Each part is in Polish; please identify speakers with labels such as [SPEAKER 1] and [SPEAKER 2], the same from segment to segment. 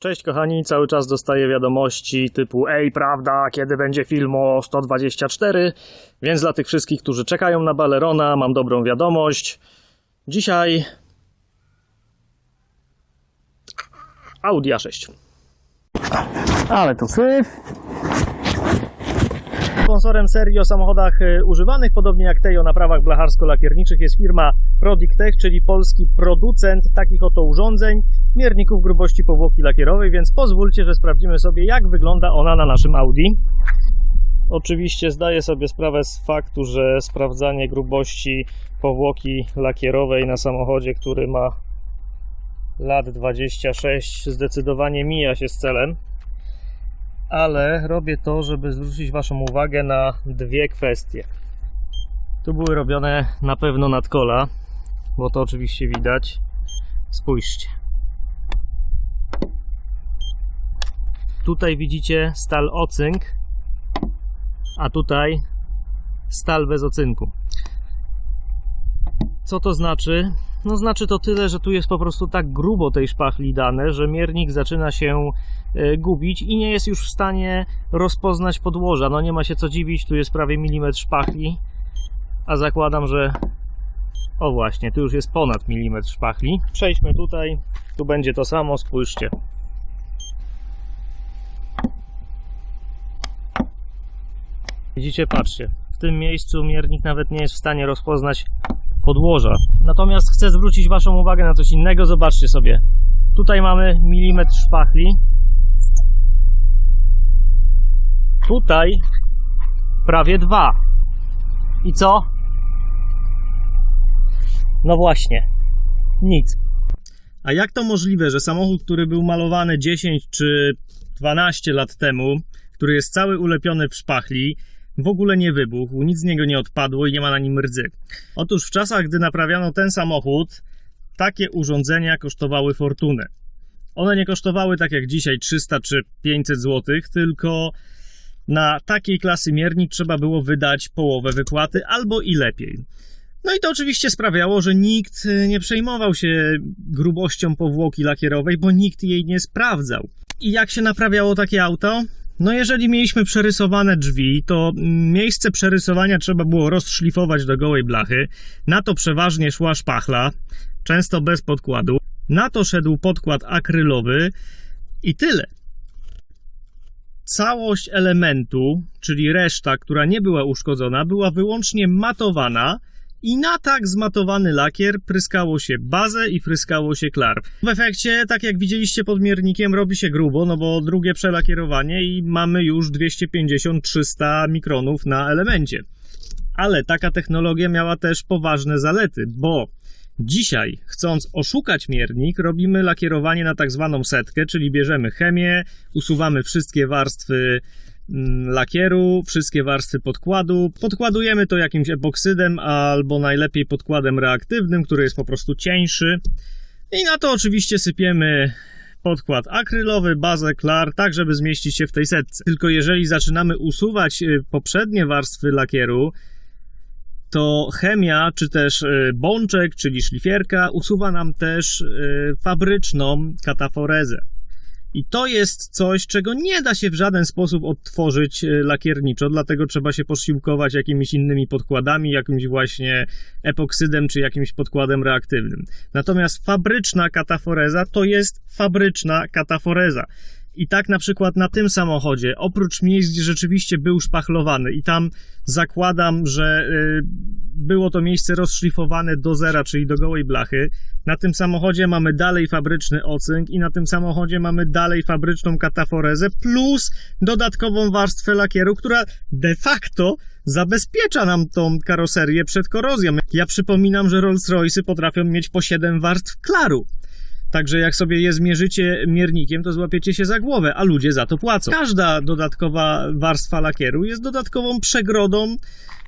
[SPEAKER 1] Cześć kochani, cały czas dostaję wiadomości typu Ej, prawda, kiedy będzie film o 124? Więc dla tych wszystkich, którzy czekają na Balerona, mam dobrą wiadomość. Dzisiaj Audi A6. Ale to syf. Sponsorem serii o samochodach e, używanych, podobnie jak tej o naprawach blacharsko-lakierniczych, jest firma Prodictech, czyli polski producent takich oto urządzeń, mierników grubości powłoki lakierowej, więc pozwólcie, że sprawdzimy sobie, jak wygląda ona na naszym Audi. Oczywiście zdaję sobie sprawę z faktu, że sprawdzanie grubości powłoki lakierowej na samochodzie, który ma lat 26, zdecydowanie mija się z celem ale robię to, żeby zwrócić Waszą uwagę na dwie kwestie. Tu były robione na pewno nadkola, bo to oczywiście widać. Spójrzcie. Tutaj widzicie stal ocynk, a tutaj stal bez ocynku. Co to znaczy? No znaczy to tyle, że tu jest po prostu tak grubo tej szpachli dane, że miernik zaczyna się gubić i nie jest już w stanie rozpoznać podłoża. No nie ma się co dziwić, tu jest prawie milimetr szpachli, a zakładam, że o właśnie, tu już jest ponad milimetr szpachli. Przejdźmy tutaj, tu będzie to samo, spójrzcie. Widzicie, patrzcie, w tym miejscu miernik nawet nie jest w stanie rozpoznać podłoża. Natomiast chcę zwrócić Waszą uwagę na coś innego. Zobaczcie sobie. Tutaj mamy milimetr szpachli. Tutaj prawie dwa. I co? No właśnie. Nic. A jak to możliwe, że samochód, który był malowany 10 czy 12 lat temu, który jest cały ulepiony w szpachli, w ogóle nie wybuchł, nic z niego nie odpadło i nie ma na nim rdzy. Otóż w czasach, gdy naprawiano ten samochód, takie urządzenia kosztowały fortunę. One nie kosztowały tak jak dzisiaj 300 czy 500 zł, tylko na takiej klasy miernik trzeba było wydać połowę wypłaty albo i lepiej. No i to oczywiście sprawiało, że nikt nie przejmował się grubością powłoki lakierowej, bo nikt jej nie sprawdzał. I jak się naprawiało takie auto? No jeżeli mieliśmy przerysowane drzwi, to miejsce przerysowania trzeba było rozszlifować do gołej blachy. Na to przeważnie szła szpachla, często bez podkładu. Na to szedł podkład akrylowy i tyle. Całość elementu, czyli reszta, która nie była uszkodzona, była wyłącznie matowana i na tak zmatowany lakier pryskało się bazę i pryskało się klar. W efekcie, tak jak widzieliście pod miernikiem, robi się grubo, no bo drugie przelakierowanie i mamy już 250-300 mikronów na elemencie. Ale taka technologia miała też poważne zalety, bo Dzisiaj, chcąc oszukać miernik, robimy lakierowanie na tak zwaną setkę, czyli bierzemy chemię, usuwamy wszystkie warstwy mm, lakieru, wszystkie warstwy podkładu. Podkładujemy to jakimś epoksydem albo najlepiej podkładem reaktywnym, który jest po prostu cieńszy. I na to oczywiście sypiemy podkład akrylowy, bazę, klar, tak żeby zmieścić się w tej setce. Tylko jeżeli zaczynamy usuwać y, poprzednie warstwy lakieru, to chemia, czy też y, bączek, czyli szlifierka, usuwa nam też y, fabryczną kataforezę. I to jest coś, czego nie da się w żaden sposób odtworzyć y, lakierniczo, dlatego trzeba się posiłkować jakimiś innymi podkładami, jakimś właśnie epoksydem czy jakimś podkładem reaktywnym. Natomiast fabryczna kataforeza to jest fabryczna kataforeza. I tak na przykład na tym samochodzie, oprócz miejsc, gdzie rzeczywiście był szpachlowany i tam zakładam, że y, było to miejsce rozszlifowane do zera, czyli do gołej blachy, na tym samochodzie mamy dalej fabryczny ocynk i na tym samochodzie mamy dalej fabryczną kataforezę plus dodatkową warstwę lakieru, która de facto zabezpiecza nam tą karoserię przed korozją. Ja przypominam, że Rolls-Royce'y potrafią mieć po 7 warstw klaru. Także jak sobie je zmierzycie miernikiem, to złapiecie się za głowę, a ludzie za to płacą. Każda dodatkowa warstwa lakieru jest dodatkową przegrodą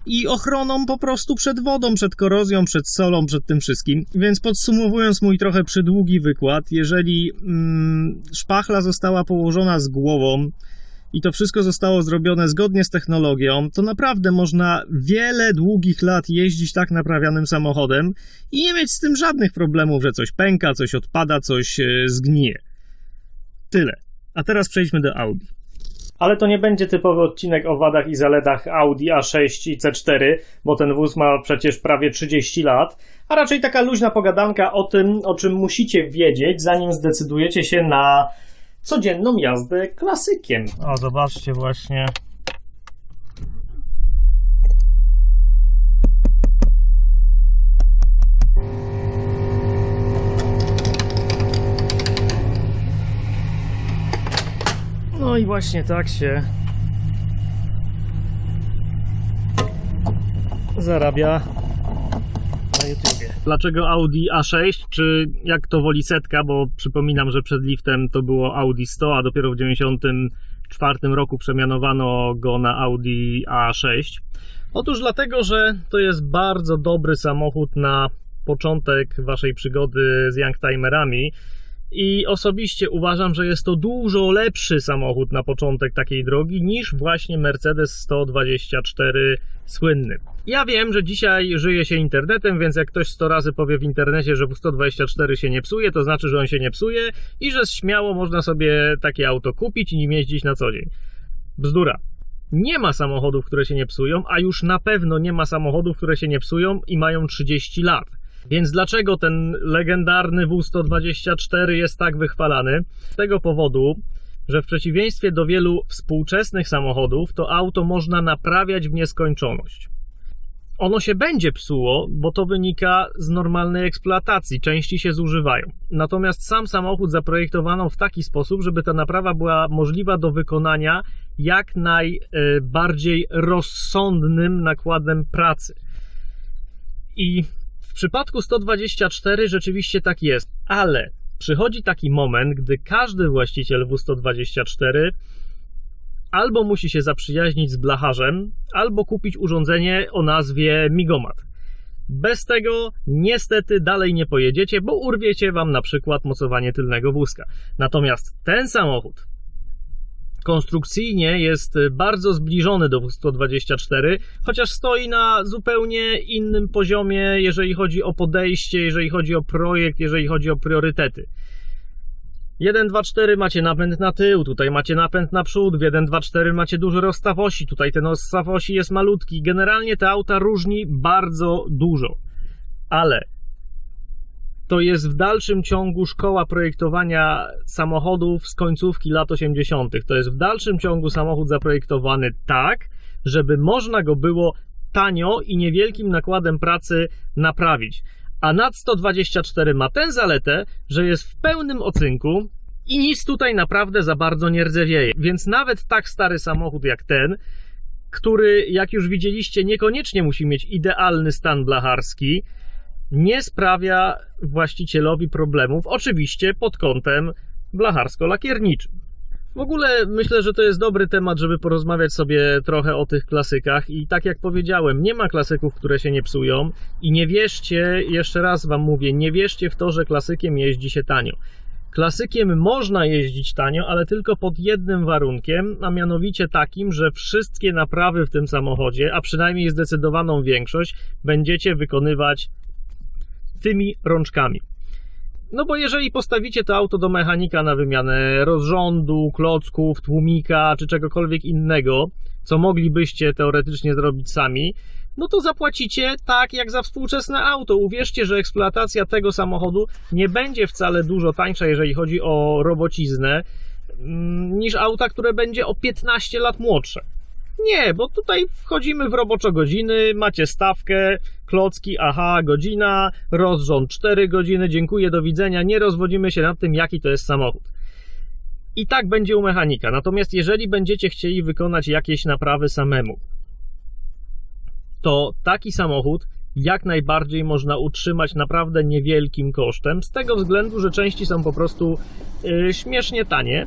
[SPEAKER 1] i ochroną po prostu przed wodą, przed korozją, przed solą, przed tym wszystkim. Więc podsumowując mój trochę przydługi wykład, jeżeli mm, szpachla została położona z głową, i to wszystko zostało zrobione zgodnie z technologią, to naprawdę można wiele długich lat jeździć tak naprawianym samochodem i nie mieć z tym żadnych problemów, że coś pęka, coś odpada, coś e, zgnije. Tyle. A teraz przejdźmy do Audi. Ale to nie będzie typowy odcinek o wadach i zaletach Audi A6 i C4, bo ten wóz ma przecież prawie 30 lat, a raczej taka luźna pogadanka o tym, o czym musicie wiedzieć, zanim zdecydujecie się na codzienną jazdę klasykiem. O, zobaczcie właśnie. No i właśnie tak się zarabia YouTubie. Dlaczego Audi A6, czy jak to woli setka, bo przypominam, że przed liftem to było Audi 100, a dopiero w 94 roku przemianowano go na Audi A6. Otóż dlatego, że to jest bardzo dobry samochód na początek waszej przygody z Youngtimerami i osobiście uważam, że jest to dużo lepszy samochód na początek takiej drogi niż właśnie Mercedes 124 słynny. Ja wiem, że dzisiaj żyje się internetem, więc jak ktoś 100 razy powie w internecie, że W124 się nie psuje, to znaczy, że on się nie psuje i że śmiało można sobie takie auto kupić i nim jeździć na co dzień. Bzdura. Nie ma samochodów, które się nie psują, a już na pewno nie ma samochodów, które się nie psują i mają 30 lat. Więc dlaczego ten legendarny W124 jest tak wychwalany? Z tego powodu, że w przeciwieństwie do wielu współczesnych samochodów, to auto można naprawiać w nieskończoność. Ono się będzie psuło, bo to wynika z normalnej eksploatacji, części się zużywają. Natomiast sam samochód zaprojektowano w taki sposób, żeby ta naprawa była możliwa do wykonania jak najbardziej rozsądnym nakładem pracy. I w przypadku 124 rzeczywiście tak jest, ale przychodzi taki moment, gdy każdy właściciel W124 albo musi się zaprzyjaźnić z blacharzem, albo kupić urządzenie o nazwie Migomat. Bez tego niestety dalej nie pojedziecie, bo urwiecie wam na przykład mocowanie tylnego wózka. Natomiast ten samochód konstrukcyjnie jest bardzo zbliżony do 124, chociaż stoi na zupełnie innym poziomie, jeżeli chodzi o podejście, jeżeli chodzi o projekt, jeżeli chodzi o priorytety. 1, 2, 4 macie napęd na tył, tutaj macie napęd na przód, w 1, 2, 4 macie duży rozstaw osi, tutaj ten rozstaw osi jest malutki. Generalnie te auta różni bardzo dużo. Ale to jest w dalszym ciągu szkoła projektowania samochodów z końcówki lat 80. To jest w dalszym ciągu samochód zaprojektowany tak, żeby można go było tanio i niewielkim nakładem pracy naprawić. A NAD 124 ma tę zaletę, że jest w pełnym ocynku i nic tutaj naprawdę za bardzo nie rdzewieje. Więc nawet tak stary samochód jak ten, który, jak już widzieliście, niekoniecznie musi mieć idealny stan blacharski, nie sprawia właścicielowi problemów, oczywiście pod kątem blacharsko-lakierniczym. W ogóle myślę, że to jest dobry temat, żeby porozmawiać sobie trochę o tych klasykach. I tak jak powiedziałem, nie ma klasyków, które się nie psują. I nie wierzcie, jeszcze raz Wam mówię, nie wierzcie w to, że klasykiem jeździ się tanio. Klasykiem można jeździć tanio, ale tylko pod jednym warunkiem, a mianowicie takim, że wszystkie naprawy w tym samochodzie, a przynajmniej zdecydowaną większość, będziecie wykonywać tymi rączkami. No bo jeżeli postawicie to auto do mechanika na wymianę rozrządu, klocków, tłumika czy czegokolwiek innego, co moglibyście teoretycznie zrobić sami, no to zapłacicie tak jak za współczesne auto. Uwierzcie, że eksploatacja tego samochodu nie będzie wcale dużo tańsza, jeżeli chodzi o robociznę, mm, niż auta, które będzie o 15 lat młodsze. Nie, bo tutaj wchodzimy w roboczo godziny, macie stawkę, klocki, aha, godzina, rozrząd 4 godziny, dziękuję, do widzenia, nie rozwodzimy się nad tym, jaki to jest samochód. I tak będzie u mechanika. Natomiast jeżeli będziecie chcieli wykonać jakieś naprawy samemu, to taki samochód jak najbardziej można utrzymać naprawdę niewielkim kosztem, z tego względu, że części są po prostu yy, śmiesznie tanie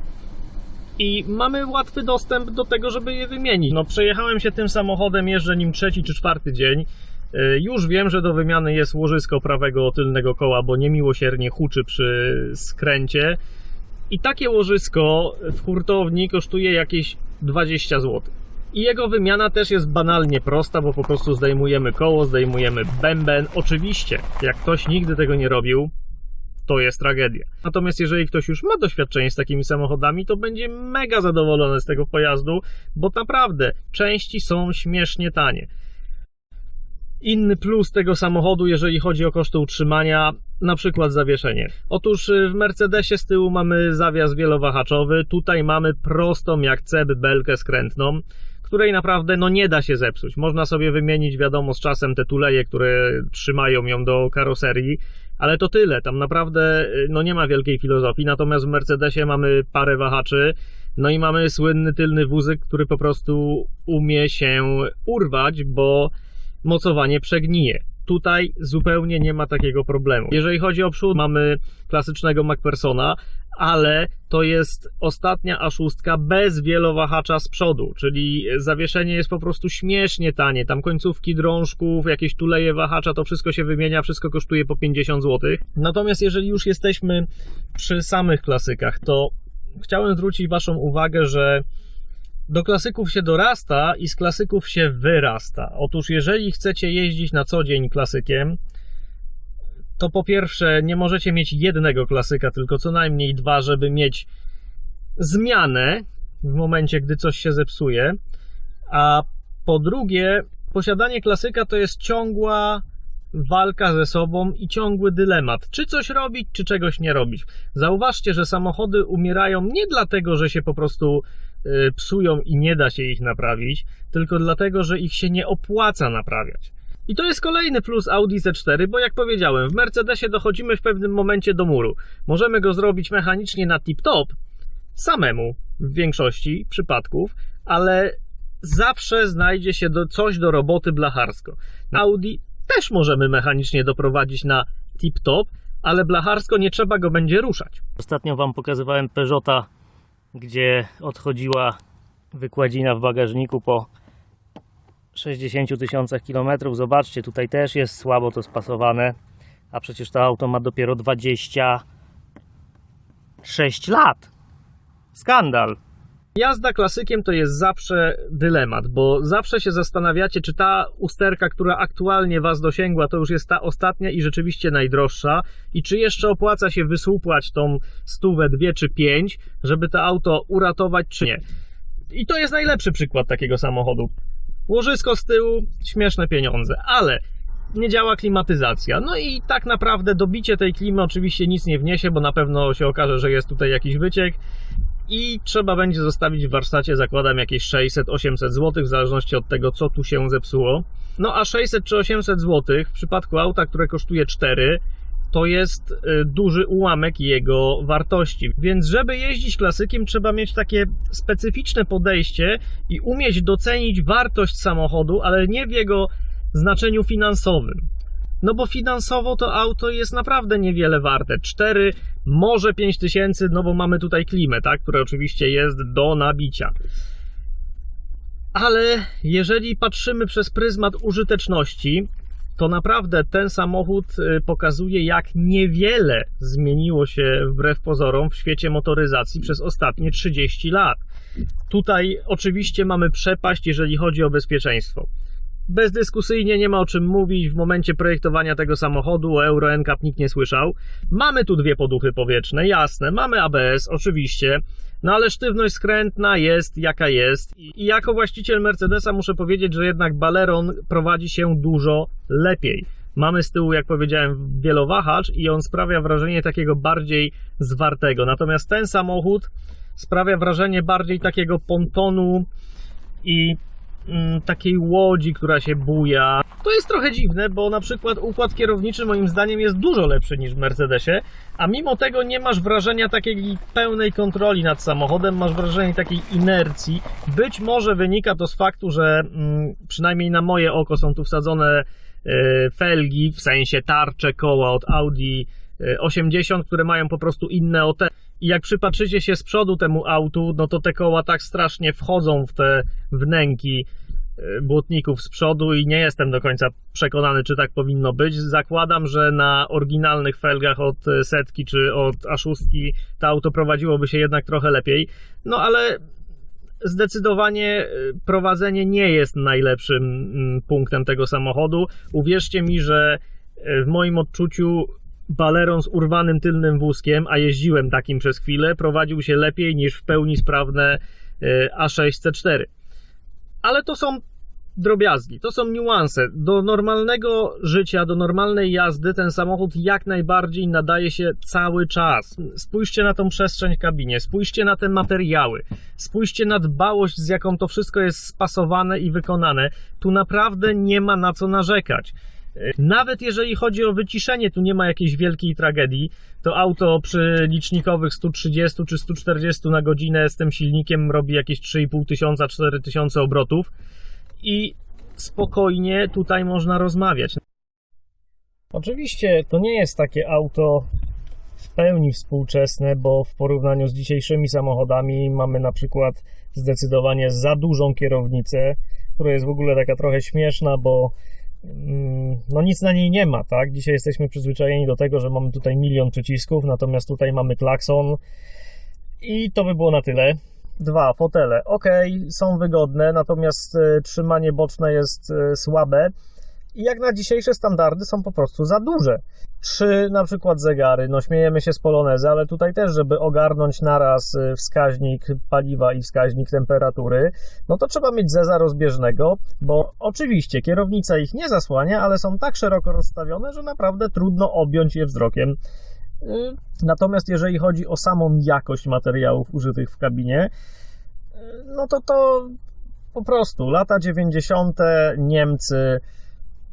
[SPEAKER 1] i mamy łatwy dostęp do tego, żeby je wymienić. No, przejechałem się tym samochodem, jeżdżę nim trzeci czy czwarty dzień. Y, już wiem, że do wymiany jest łożysko prawego tylnego koła, bo niemiłosiernie huczy przy skręcie. I takie łożysko w hurtowni kosztuje jakieś 20 zł. I jego wymiana też jest banalnie prosta, bo po prostu zdejmujemy koło, zdejmujemy bęben. Oczywiście, jak ktoś nigdy tego nie robił, to jest tragedia. Natomiast jeżeli ktoś już ma doświadczenie z takimi samochodami, to będzie mega zadowolony z tego pojazdu, bo naprawdę części są śmiesznie tanie. Inny plus tego samochodu, jeżeli chodzi o koszty utrzymania, na przykład zawieszenie. Otóż y, w Mercedesie z tyłu mamy zawias wielowahaczowy, tutaj mamy prostą jak ceb belkę skrętną, której naprawdę no nie da się zepsuć. Można sobie wymienić, wiadomo, z czasem te tuleje, które trzymają ją do karoserii, ale to tyle. Tam naprawdę y, no nie ma wielkiej filozofii. Natomiast w Mercedesie mamy parę wahaczy, no i mamy słynny tylny wózek, który po prostu umie się urwać, bo mocowanie przegnije. Tutaj zupełnie nie ma takiego problemu. Jeżeli chodzi o przód, mamy klasycznego MacPhersona, ale to jest ostatnia A6 bez wielowahacza z przodu, czyli zawieszenie jest po prostu śmiesznie tanie. Tam końcówki drążków, jakieś tuleje wahacza, to wszystko się wymienia, wszystko kosztuje po 50 zł. Natomiast jeżeli już jesteśmy przy samych klasykach, to chciałem zwrócić Waszą uwagę, że do klasyków się dorasta i z klasyków się wyrasta. Otóż, jeżeli chcecie jeździć na co dzień klasykiem, to po pierwsze nie możecie mieć jednego klasyka, tylko co najmniej dwa, żeby mieć zmianę w momencie, gdy coś się zepsuje. A po drugie, posiadanie klasyka to jest ciągła walka ze sobą i ciągły dylemat, czy coś robić, czy czegoś nie robić. Zauważcie, że samochody umierają nie dlatego, że się po prostu y, psują i nie da się ich naprawić, tylko dlatego, że ich się nie opłaca naprawiać. I to jest kolejny plus Audi Z4, bo jak powiedziałem, w Mercedesie dochodzimy w pewnym momencie do muru. Możemy go zrobić mechanicznie na tip-top, samemu w większości przypadków, ale zawsze znajdzie się do, coś do roboty blacharsko. Audi też możemy mechanicznie doprowadzić na tip-top, ale blacharsko nie trzeba go będzie ruszać. Ostatnio Wam pokazywałem Peugeota, gdzie odchodziła wykładzina w bagażniku po 60 tysiącach kilometrów. Zobaczcie, tutaj też jest słabo to spasowane, a przecież to auto ma dopiero 26 lat. Skandal. Jazda klasykiem to jest zawsze dylemat, bo zawsze się zastanawiacie, czy ta usterka, która aktualnie Was dosięgła, to już jest ta ostatnia i rzeczywiście najdroższa, i czy jeszcze opłaca się wysłupłać tą stówę, dwie czy pięć, żeby to auto uratować, czy nie. I to jest najlepszy przykład takiego samochodu. Łożysko z tyłu, śmieszne pieniądze, ale nie działa klimatyzacja. No i tak naprawdę dobicie tej klimy oczywiście nic nie wniesie, bo na pewno się okaże, że jest tutaj jakiś wyciek i trzeba będzie zostawić w warsztacie, zakładam, jakieś 600-800 zł, w zależności od tego, co tu się zepsuło. No a 600 czy 800 zł w przypadku auta, które kosztuje 4, to jest y, duży ułamek jego wartości. Więc, żeby jeździć klasykiem, trzeba mieć takie specyficzne podejście i umieć docenić wartość samochodu, ale nie w jego znaczeniu finansowym. No bo finansowo to auto jest naprawdę niewiele warte. 4, może 5 tysięcy, no bo mamy tutaj klimę, tak, która oczywiście jest do nabicia. Ale jeżeli patrzymy przez pryzmat użyteczności, to naprawdę ten samochód y, pokazuje, jak niewiele zmieniło się wbrew pozorom w świecie motoryzacji przez ostatnie 30 lat. Tutaj oczywiście mamy przepaść, jeżeli chodzi o bezpieczeństwo. Bezdyskusyjnie nie ma o czym mówić. W momencie projektowania tego samochodu o Euro NCAP nikt nie słyszał. Mamy tu dwie poduchy powietrzne, jasne. Mamy ABS, oczywiście. No ale sztywność skrętna jest jaka jest. I jako właściciel Mercedesa muszę powiedzieć, że jednak Baleron prowadzi się dużo lepiej. Mamy z tyłu, jak powiedziałem, wielowahacz i on sprawia wrażenie takiego bardziej zwartego. Natomiast ten samochód sprawia wrażenie bardziej takiego pontonu i takiej łodzi, która się buja. To jest trochę dziwne, bo na przykład układ kierowniczy moim zdaniem jest dużo lepszy niż w Mercedesie, a mimo tego nie masz wrażenia takiej pełnej kontroli nad samochodem, masz wrażenie takiej inercji. Być może wynika to z faktu, że mm, przynajmniej na moje oko są tu wsadzone e, felgi, w sensie tarcze koła od Audi e, 80, które mają po prostu inne OT. I jak przypatrzycie się z przodu temu autu, no to te koła tak strasznie wchodzą w te wnęki e, błotników z przodu i nie jestem do końca przekonany, czy tak powinno być. Zakładam, że na oryginalnych felgach od e, setki czy od A6 to auto prowadziłoby się jednak trochę lepiej. No ale zdecydowanie e, prowadzenie nie jest najlepszym mm, punktem tego samochodu. Uwierzcie mi, że w moim odczuciu baleron z urwanym tylnym wózkiem, a jeździłem takim przez chwilę, prowadził się lepiej niż w pełni sprawne e, A6C4. Ale to są drobiazgi, to są niuanse. Do normalnego życia, do normalnej jazdy ten samochód jak najbardziej nadaje się cały czas. Spójrzcie na tą przestrzeń w kabinie, spójrzcie na te materiały, spójrzcie na dbałość, z jaką to wszystko jest spasowane i wykonane. Tu naprawdę nie ma na co narzekać. Nawet jeżeli chodzi o wyciszenie, tu nie ma jakiejś wielkiej tragedii. To auto przy licznikowych 130 czy 140 na godzinę z tym silnikiem robi jakieś 3,5 tysiąca, 4 tysiące obrotów i spokojnie tutaj można rozmawiać. Oczywiście to nie jest takie auto w pełni współczesne, bo w porównaniu z dzisiejszymi samochodami mamy na przykład zdecydowanie za dużą kierownicę, która jest w ogóle taka trochę śmieszna, bo no nic na niej nie ma, tak? Dzisiaj jesteśmy przyzwyczajeni do tego, że mamy tutaj milion przycisków, natomiast tutaj mamy klakson i to by było na tyle. Dwa, fotele. Ok, są wygodne, natomiast e, trzymanie boczne jest e, słabe i jak na dzisiejsze standardy są po prostu za duże. Trzy na przykład zegary, no śmiejemy się z polonezy, ale tutaj też, żeby ogarnąć naraz e, wskaźnik paliwa i wskaźnik temperatury, no to trzeba mieć zeza rozbieżnego, bo oczywiście kierownica ich nie zasłania, ale są tak szeroko rozstawione, że naprawdę trudno objąć je wzrokiem. Y, natomiast jeżeli chodzi o samą jakość materiałów użytych w kabinie, y, no to to po prostu lata 90. Niemcy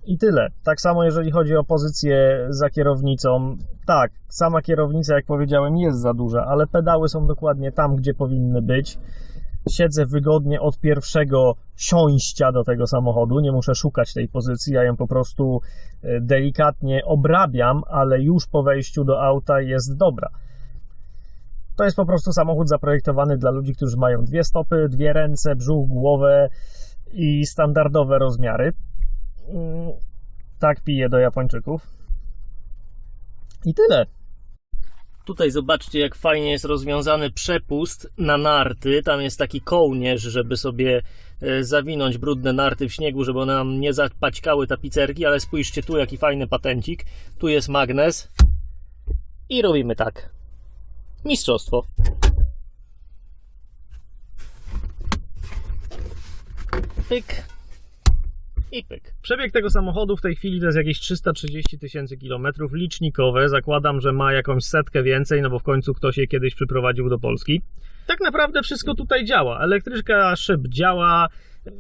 [SPEAKER 1] i tyle. Tak samo jeżeli chodzi o pozycję za kierownicą. Tak, sama kierownica, jak powiedziałem, jest za duża, ale pedały są dokładnie tam, gdzie powinny być siedzę wygodnie od pierwszego siąścia do tego samochodu, nie muszę szukać tej pozycji, ja ją po prostu e, delikatnie obrabiam, ale już po wejściu do auta jest dobra. To jest po prostu samochód zaprojektowany dla ludzi, którzy mają dwie stopy, dwie ręce, brzuch, głowę i standardowe rozmiary. Tak piję do Japończyków. I tyle. Tutaj zobaczcie, jak fajnie jest rozwiązany przepust na narty. Tam jest taki kołnierz, żeby sobie e, zawinąć brudne narty w śniegu, żeby one nam nie zapaćkały tapicerki, ale spójrzcie tu, jaki fajny patencik. Tu jest magnes. I robimy tak. Mistrzostwo. Pyk i pyk. Przebieg tego samochodu w tej chwili to jest jakieś 330 tysięcy kilometrów licznikowe. Zakładam, że ma jakąś setkę więcej, no bo w końcu ktoś je kiedyś przyprowadził do Polski. Tak naprawdę wszystko tutaj działa. Elektryczka szyb działa,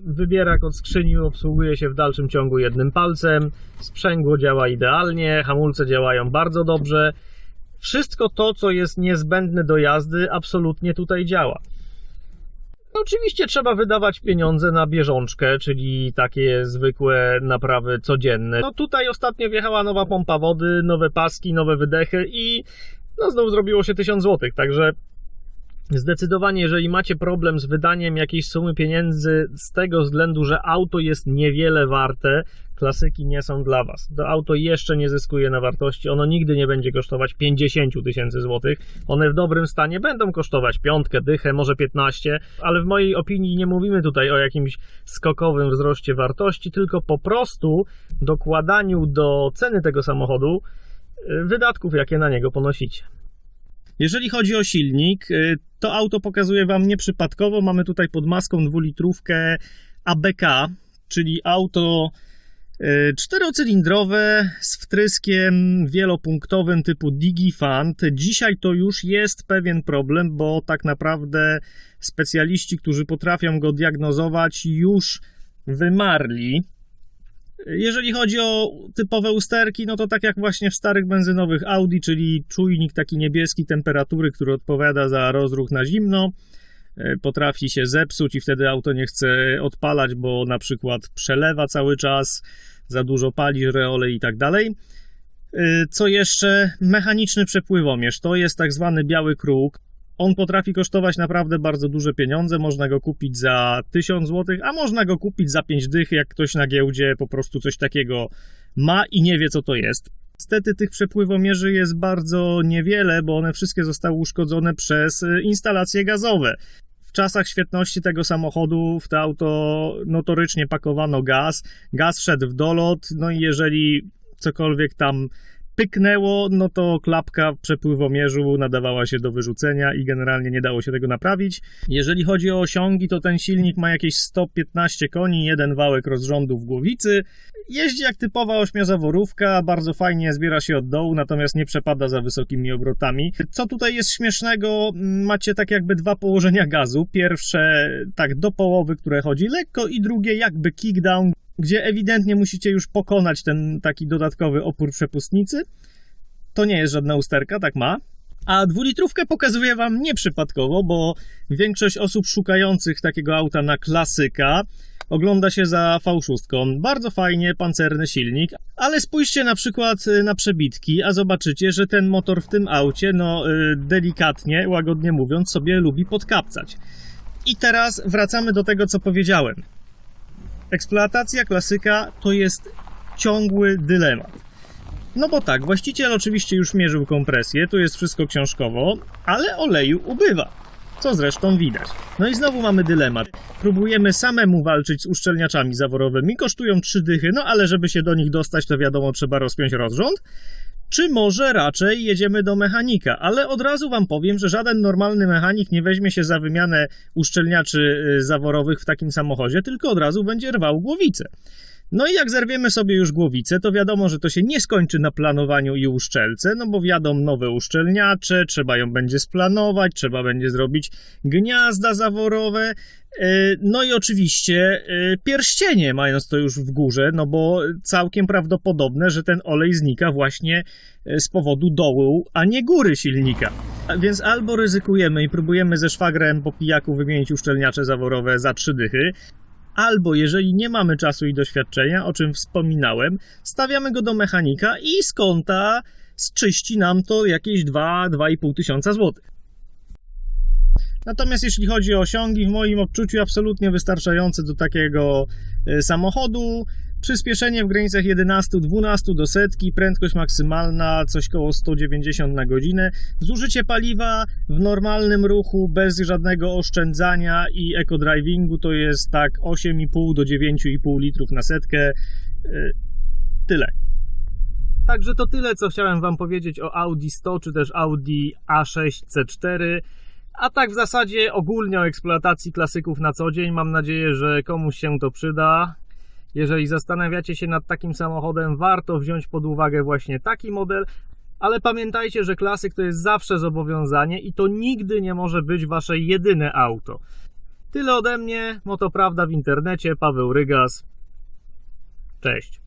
[SPEAKER 1] wybierak od skrzyni obsługuje się w dalszym ciągu jednym palcem, sprzęgło działa idealnie, hamulce działają bardzo dobrze. Wszystko to, co jest niezbędne do jazdy, absolutnie tutaj działa. No, oczywiście trzeba wydawać pieniądze na bieżączkę, czyli takie zwykłe naprawy codzienne. No tutaj ostatnio wjechała nowa pompa wody, nowe paski, nowe wydechy i no znowu zrobiło się 1000 zł, także Zdecydowanie, jeżeli macie problem z wydaniem jakiejś sumy pieniędzy z tego względu, że auto jest niewiele warte, klasyki nie są dla Was. To auto jeszcze nie zyskuje na wartości, ono nigdy nie będzie kosztować 50 tysięcy złotych. One w dobrym stanie będą kosztować piątkę, dychę, może 15, ale w mojej opinii nie mówimy tutaj o jakimś skokowym wzroście wartości, tylko po prostu dokładaniu do ceny tego samochodu y, wydatków, jakie na niego ponosicie. Jeżeli chodzi o silnik, y, to auto pokazuje Wam nieprzypadkowo. Mamy tutaj pod maską dwulitrówkę ABK, czyli auto czterocylindrowe z wtryskiem wielopunktowym typu Digifant. Dzisiaj to już jest pewien problem, bo tak naprawdę specjaliści, którzy potrafią go diagnozować, już wymarli. Jeżeli chodzi o typowe usterki, no to tak jak właśnie w starych benzynowych Audi, czyli czujnik taki niebieski temperatury, który odpowiada za rozruch na zimno, e, potrafi się zepsuć i wtedy auto nie chce odpalać, bo na przykład przelewa cały czas, za dużo pali, reole i tak dalej. E, co jeszcze? Mechaniczny przepływomierz. To jest tak zwany biały kruk. On potrafi kosztować naprawdę bardzo duże pieniądze. Można go kupić za 1000 zł, a można go kupić za 5 dych, jak ktoś na giełdzie po prostu coś takiego ma i nie wie, co to jest. Niestety tych przepływomierzy jest bardzo niewiele, bo one wszystkie zostały uszkodzone przez y, instalacje gazowe. W czasach świetności tego samochodu w to auto notorycznie pakowano gaz. Gaz szedł w dolot, no i jeżeli cokolwiek tam pyknęło, no to klapka w przepływomierzu nadawała się do wyrzucenia i generalnie nie dało się tego naprawić. Jeżeli chodzi o osiągi, to ten silnik ma jakieś 115 koni, jeden wałek rozrządu w głowicy. Jeździ jak typowa ośmiozaworówka, bardzo fajnie zbiera się od dołu, natomiast nie przepada za wysokimi obrotami. Co tutaj jest śmiesznego, macie tak jakby dwa położenia gazu. Pierwsze tak do połowy, które chodzi lekko i drugie jakby kickdown, gdzie ewidentnie musicie już pokonać ten taki dodatkowy opór przepustnicy. To nie jest żadna usterka, tak ma. A dwulitrówkę pokazuję Wam nieprzypadkowo, bo większość osób szukających takiego auta na klasyka ogląda się za V6. Bardzo fajnie, pancerny silnik, ale spójrzcie na przykład y, na przebitki, a zobaczycie, że ten motor w tym aucie, no y, delikatnie, łagodnie mówiąc, sobie lubi podkapcać. I teraz wracamy do tego, co powiedziałem. Eksploatacja klasyka to jest ciągły dylemat. No bo tak, właściciel oczywiście już mierzył kompresję, tu jest wszystko książkowo, ale oleju ubywa. Co zresztą widać. No i znowu mamy dylemat. Próbujemy samemu walczyć z uszczelniaczami zaworowymi, kosztują trzy dychy, no ale żeby się do nich dostać, to wiadomo, trzeba rozpiąć rozrząd. Czy może raczej jedziemy do mechanika? Ale od razu wam powiem, że żaden normalny mechanik nie weźmie się za wymianę uszczelniaczy y, zaworowych w takim samochodzie, tylko od razu będzie rwał głowicę. No i jak zerwiemy sobie już głowicę, to wiadomo, że to się nie skończy na planowaniu i uszczelce, no bo wiadą nowe uszczelniacze, trzeba ją będzie splanować, trzeba będzie zrobić gniazda zaworowe, e, no i oczywiście e, pierścienie, mając to już w górze, no bo całkiem prawdopodobne, że ten olej znika właśnie e, z powodu dołu, a nie góry silnika. Więc albo ryzykujemy i próbujemy ze szwagrem po pijaku wymienić uszczelniacze zaworowe za trzy dychy, albo jeżeli nie mamy czasu i doświadczenia, o czym wspominałem, stawiamy go do mechanika i z konta zczyści nam to jakieś 2-2,5 tysiąca złotych. Natomiast jeśli chodzi o osiągi, w moim odczuciu absolutnie wystarczające do takiego e, samochodu. Przyspieszenie w granicach 11-12 do setki, prędkość maksymalna coś koło 190 na godzinę. Zużycie paliwa w normalnym ruchu, bez żadnego oszczędzania i eco-drivingu to jest tak 8,5 do 9,5 litrów na setkę. Yy, Tyle. Także to tyle, co chciałem Wam powiedzieć o Audi 100 czy też Audi A6 C4. A tak w zasadzie ogólnie o eksploatacji klasyków na co dzień. Mam nadzieję, że komuś się to przyda. Jeżeli zastanawiacie się nad takim samochodem, warto wziąć pod uwagę właśnie taki model, ale pamiętajcie, że klasyk to jest zawsze zobowiązanie i to nigdy nie może być wasze jedyne auto. Tyle ode mnie, Motoprawda w internecie, Paweł Rygas. Cześć.